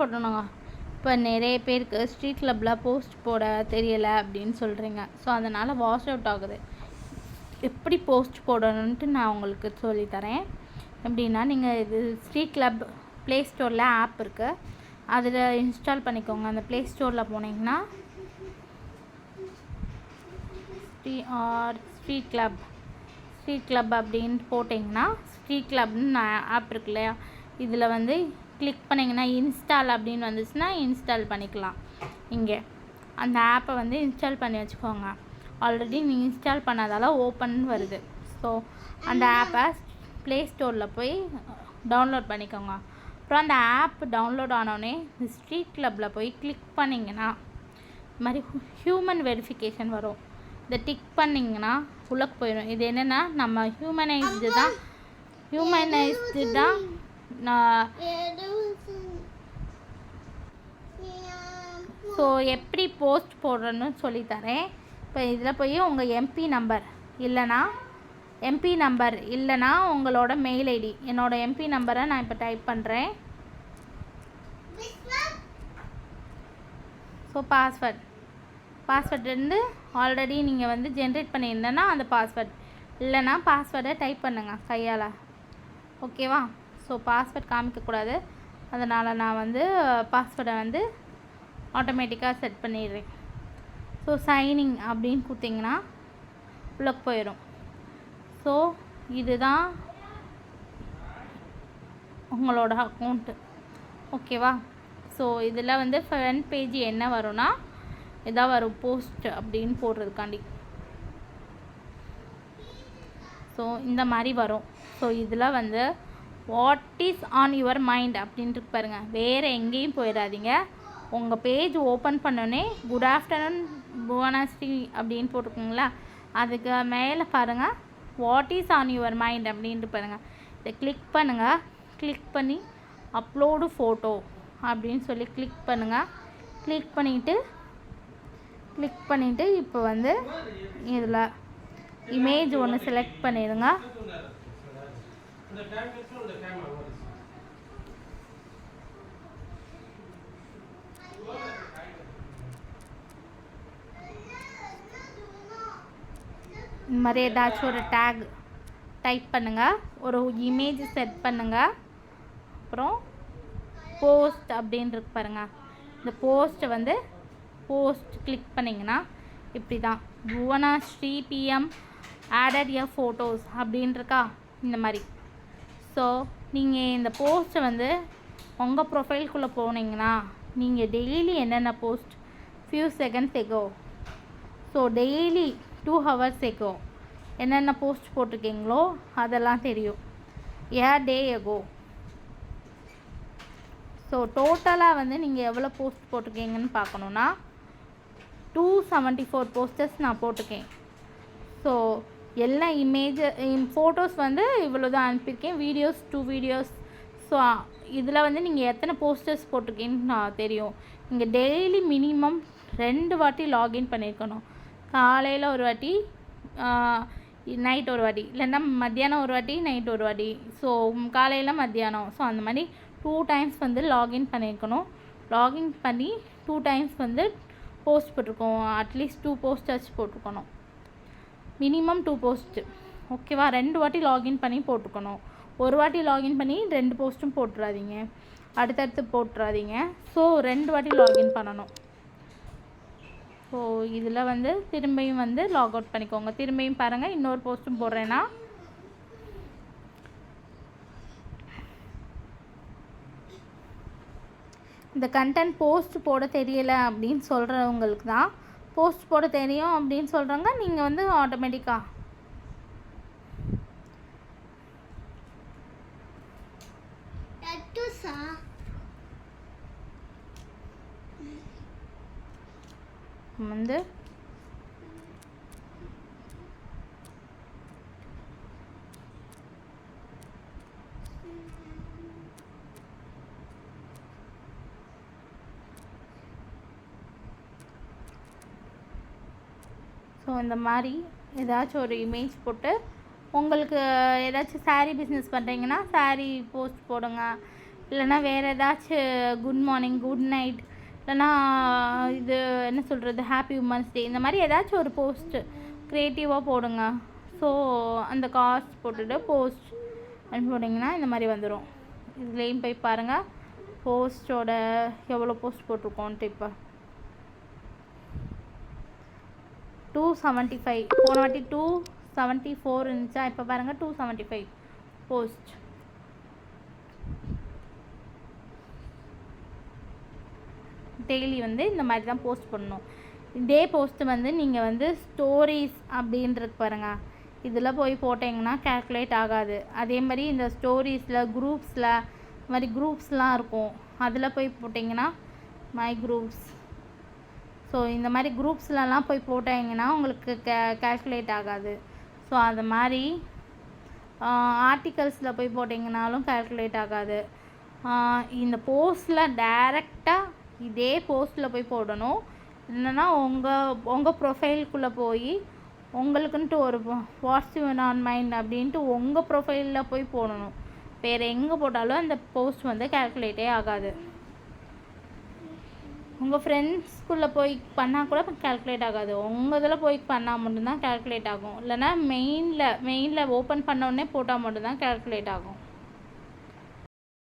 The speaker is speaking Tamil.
போடணுங்க. இப்போ நிறைய பேருக்கு ஸ்ட்ரீட் கிளப்பில் போஸ்ட் போட தெரியலை அப்படின்னு சொல்கிறீங்க ஸோ அதனால் வாஷ் அவுட் ஆகுது. எப்படி போஸ்ட் போடணுன்ட்டு நான் உங்களுக்கு சொல்லித்தரேன் எப்படின்னா நீங்கள் இது ஸ்ட்ரீட் கிளப் ப்ளே ஸ்டோரில் ஆப் இருக்குது அதில் இன்ஸ்டால் பண்ணிக்கோங்க. அந்த ப்ளே ஸ்டோரில் போனீங்கன்னா street or street club street club அப்படின்னு போட்டிங்கன்னா ஸ்ட்ரீட் கிளப்னு ஆப் இருக்கு இல்லையா? இதில் வந்து கிளிக் பண்ணிங்கன்னா இன்ஸ்டால் அப்படின்னு வந்துச்சுன்னா இன்ஸ்டால் பண்ணிக்கலாம். இங்கே அந்த ஆப்பை வந்து இன்ஸ்டால் பண்ணி வச்சுக்கோங்க. ஆல்ரெடி நீங்கள் இன்ஸ்டால் பண்ணதால ஓப்பன் வருது. ஸோ அந்த ஆப்பை ப்ளே ஸ்டோரில் போய் டவுன்லோட் பண்ணிக்கோங்க. அப்புறம் அந்த ஆப் டவுன்லோட் ஆனோடனே ஸ்ட்ரீட் கிளப்பில் போய் கிளிக் பண்ணிங்கன்னா இது மாதிரி ஹியூமன் வெரிஃபிகேஷன் வரும். இதை டிக் பண்ணிங்கன்னா உள்ளே போயிடும். இது என்னென்னா நம்ம ஹியூமனைஸ்டு தான் ஹியூமனைஸ்டு தான் நான் ஸோ எப்படி போஸ்ட் போடுறேன்னு சொல்லித்தரேன். இப்போ இதில் போய் உங்கள் எம்பி நம்பர் இல்லைனா எம்பி நம்பர் இல்லைனா உங்களோட மெயில் ஐடி என்னோட எம்பி நம்பரை நான் இப்போ டைப் பண்ணுறேன் ஸோ பாஸ்வேர்ட் பாஸ்வேர்ட் இருந்து ஆல்ரெடி நீங்கள் வந்து ஜென்ரேட் பண்ணியிருந்தேன்னா அந்த பாஸ்வேர்ட் இல்லைனா பாஸ்வேர்டை டைப் பண்ணுங்கள் கையால். ஓகேவா ஸோ பாஸ்வேர்ட் காமிக்கக்கூடாது. அதனால் நான் வந்து பாஸ்வேர்டை வந்து ஆட்டோமேட்டிக்காக செட் பண்ணிடுறேன். ஸோ சைனிங் அப்படின்னு கொடுத்தீங்கன்னா உள்ளே போயிடும். ஸோ இதுதான் உங்களோட அக்கௌண்ட்டு ஓகேவா ஸோ இதில் வந்து ஃப்ரண்ட் பேஜ் என்ன வரும்னா இதாக வரும் போஸ்ட் அப்படின்னு போடுறதுக்காண்டி. ஸோ இந்த மாதிரி வரும். ஸோ இதில் வந்து what is on your mind அப்படின்ட்டு பாருங்க. வேறு எங்கேயும் போயிடாதீங்க. உங்கள் பேஜ் ஓப்பன் பண்ணோன்னே குட் ஆஃப்டர்நூன் புவனாஸ்ரீ அப்படின்னு போட்டிருக்குங்களா? அதுக்கு மேலே பாருங்கள் what is on your mind அப்படின்ட்டு பாருங்கள் இதை கிளிக் பண்ணுங்கள் கிளிக் பண்ணி அப்லோடு ஃபோட்டோ அப்படின்னு சொல்லி கிளிக் பண்ணுங்கள் கிளிக் பண்ணிவிட்டு கிளிக் பண்ணிவிட்டு இப்போ வந்து இதில் இமேஜ் ஒன்று செலக்ட் பண்ணிடுங்க. இந்த மாதிரி ஏதாச்சும் ஒரு டேக் டைப் பண்ணுங்கள் ஒரு இமேஜ் செட் பண்ணுங்கள் அப்புறம் போஸ்ட் அப்படின்னு பாருங்கள் இந்த போஸ்ட்டை வந்து போஸ்ட் கிளிக் பண்ணிங்கன்னா இப்படி தான் Bhuvana Shri PM added a photos அப்படின்ருக்கா? இந்த மாதிரி. ஸோ நீங்கள் இந்த போஸ்ட்டை வந்து உங்கள் ப்ரொஃபைல்குள்ளே போனீங்கன்னா நீங்கள் டெய்லி என்னென்ன post few seconds ago so daily two hours ago என்னென்ன போஸ்ட் போட்டிருக்கீங்களோ அதெல்லாம் தெரியும். ஏ டே எகோ ஸோ டோட்டலாக வந்து நீங்கள் எவ்வளோ போஸ்ட் போட்டிருக்கீங்கன்னு பார்க்கணுன்னா டூ செவன்ட்டி ஃபோர் போஸ்டர்ஸ் நான் போட்டிருக்கேன். ஸோ எல்லா இமேஜ் ஃபோட்டோஸ் வந்து இவ்வளோ தான் அனுப்பியிருக்கேன் வீடியோஸ் டூ வீடியோஸ் ஸோ இதில் வந்து நீங்கள் எத்தனை போஸ்டர்ஸ் போட்டிருக்கீங்கன்னு நான் தெரியும். நீங்கள் டெய்லி மினிமம் ரெண்டு வாட்டி லாகின் பண்ணியிருக்கணும் காலையில் ஒரு வாட்டி நைட் ஒரு வாட்டி. இல்லைன்னா மத்தியானம் ஒரு வாட்டி நைட் ஒரு வாட்டி. ஸோ காலையில் மத்தியானம். ஸோ அந்த மாதிரி டூ டைம்ஸ் வந்து லாகின் பண்ணியிருக்கணும் லாகின் பண்ணி டூ டைம்ஸ் வந்து போஸ்ட் போட்டிருக்கோம். அட்லீஸ்ட் டூ போஸ்டர்ஸ் போட்டிருக்கணும். Minimum two post. ஓகேவா? ரெண்டு வாட்டி லாகின் பண்ணி போட்டுக்கணும். ஒரு வாட்டி லாகின் பண்ணி ரெண்டு போஸ்ட்டும் போட்டுறாதீங்க. அடுத்தடுத்து போட்டுறாதீங்க. ஸோ ரெண்டு வாட்டி லாகின் பண்ணணும். ஸோ இதில் வந்து திரும்பியும் வந்து லாக் அவுட் பண்ணிக்கோங்க. திரும்பியும் பாருங்கள் இன்னொரு போஸ்ட்டும் போடுறேன்னா. இந்த கண்டென்ட் போஸ்ட் போட தெரியலை அப்படின்னு சொல்கிறவங்களுக்கு தான் போஸ்ட் போட தெரியும் அப்படின்னு சொல்கிறவங்க நீங்கள் வந்து ஆட்டோமேட்டிக்காக வந்து இந்த மாதிரி ஏதாச்சும் ஒரு இமேஜ் போட்டு உங்களுக்கு ஏதாச்சும் saree பிஸ்னஸ் பண்ணுறீங்கன்னா saree போஸ்ட் போடுங்க. இல்லைன்னா வேறு ஏதாச்சும் குட் மார்னிங் குட் நைட் இல்லைன்னா இது என்ன சொல்கிறது ஹாப்பி உமன்ஸ் டே இந்த மாதிரி ஏதாச்சும் ஒரு போஸ்ட்டு க்ரியேட்டிவாக போடுங்க. ஸோ அந்த காஸ்ட் போட்டுட்டு போஸ்ட் அப்படின்னு போட்டிங்கன்னா இந்த மாதிரி வந்துடும் இதுலேயும் போய் பாருங்கள் போஸ்ட்டோட எவ்வளோ போஸ்ட் போட்டிருக்கோன்ட்டு இப்போ. டூ செவன்ட்டி ஃபைவ் போன வாட்டி டூ செவன்ட்டி ஃபோர் இருந்துச்சா? இப்போ பாருங்கள் two seventy five post daily வந்து இந்த மாதிரி தான் போஸ்ட் பண்ணணும். இதே போஸ்ட்டு வந்து நீங்கள் வந்து ஸ்டோரிஸ் அப்படின்றது பாருங்கள் இதில் போய் போட்டிங்கன்னா கேல்குலேட் ஆகாது. அதே மாதிரி இந்த ஸ்டோரிஸில் குரூப்ஸில் இந்த மாதிரி குரூப்ஸ்லாம் இருக்கும். அதில் போய் போட்டிங்கன்னா மை குரூப்ஸ் ஸோ இந்த மாதிரி குரூப்ஸ்லலாம் போய் போட்டாங்கன்னா உங்களுக்கு கே கேல்குலேட் ஆகாது. ஸோ அது மாதிரி ஆர்டிகல்ஸில் போய் போட்டிங்கனாலும் கேல்குலேட் ஆகாது. இந்த போஸ்ட்டில் டைரெக்டாக இதே போஸ்ட்டில் போய் போடணும். இல்லைன்னா உங்கள் உங்கள் ப்ரொஃபைலுக்குள்ளே போய் உங்களுக்குன்ட்டு ஒரு பாசிட்டிவ் ஆன் மைண்ட் அப்படின்ட்டு உங்கள் ப்ரொஃபைலில் போய் போடணும். வேறு எங்கே போட்டாலும் அந்த போஸ்ட் வந்து கேல்குலேட்டே ஆகாது. உங்கள் ஃப்ரெண்ட்ஸ்குள்ளே போய் பண்ணால் கூட கேல்குலேட் ஆகாது. உங்கள் இதில் போய் பண்ணால் மட்டும்தான் கேல்குலேட் ஆகும். இல்லைன்னா மெயினில் மெயினில் ஓப்பன் பண்ண உடனே போட்டால் மட்டும்தான் கேல்குலேட் ஆகும்.